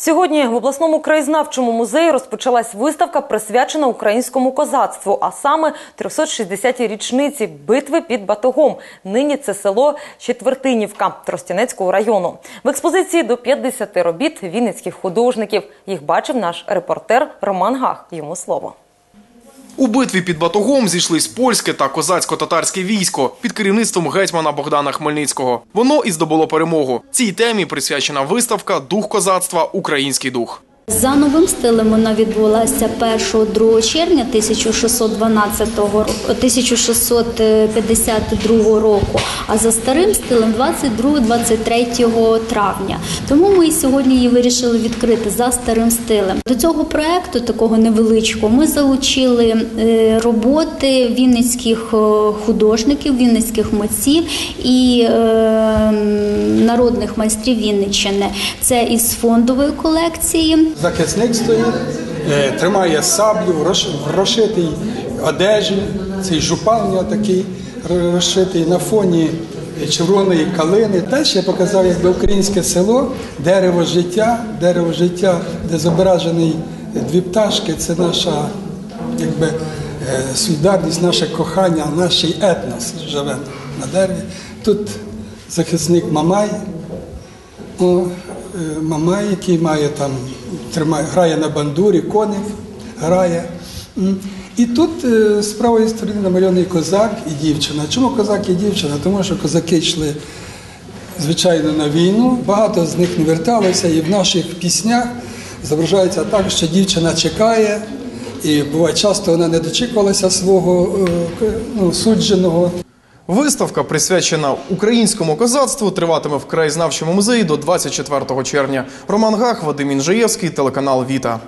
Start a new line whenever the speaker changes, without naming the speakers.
Сьогодні в обласному краєзнавчому музеї розпочалась виставка, присвячена українському козацтву, а саме 360-й річниці битви під Батогом. Нині це село Четвертинівка Тростянецького району. В експозиції до 50 робіт вінницьких художників. Їх бачив наш репортер Роман Гах. Йому слово.
У битві під Батогом зійшлись польське та козацько-татарське військо під керівництвом гетьмана Богдана Хмельницького. Воно і здобуло перемогу. Цій темі присвячена виставка Дух козацтва Український дух.
За новим стилем вона відбулася 1-2 червня 1612 року, 1652 року, а за старим стилем 22-23 травня. Тому ми сьогодні її вирішили відкрити за старим стилем. До цього проекту, такого невеличкого, ми залучили е, роботи вінницьких е, художників, вінницьких митців і е, народних майстрів Вінниччини. Це із фондової колекції.
Захисник стоїть, е, тримає саблю в розшитій одежі, цей жупан нього такий розшитий на фоні червоної калини. Теж я показав якби українське село, дерево життя, дерево життя, де зображений дві пташки. Це наша якби, е, солідарність, наше кохання, наш етнос живе на дереві. Тут захисник Мамай. Е, Мамай, який має там, тримає, грає на бандурі, коник грає. І тут е, з правої сторони намальований козак і дівчина. Чому козак і дівчина? Тому що козаки йшли, звичайно, на війну. Багато з них не верталися, і в наших піснях зображається так, що дівчина чекає, і буває часто вона не дочікувалася свого е, ну, судженого.
Виставка, присвячена українському козацтву, триватиме в краєзнавчому музеї до 24 червня. Роман Гах, Вадим Інжиєвський, телеканал Віта.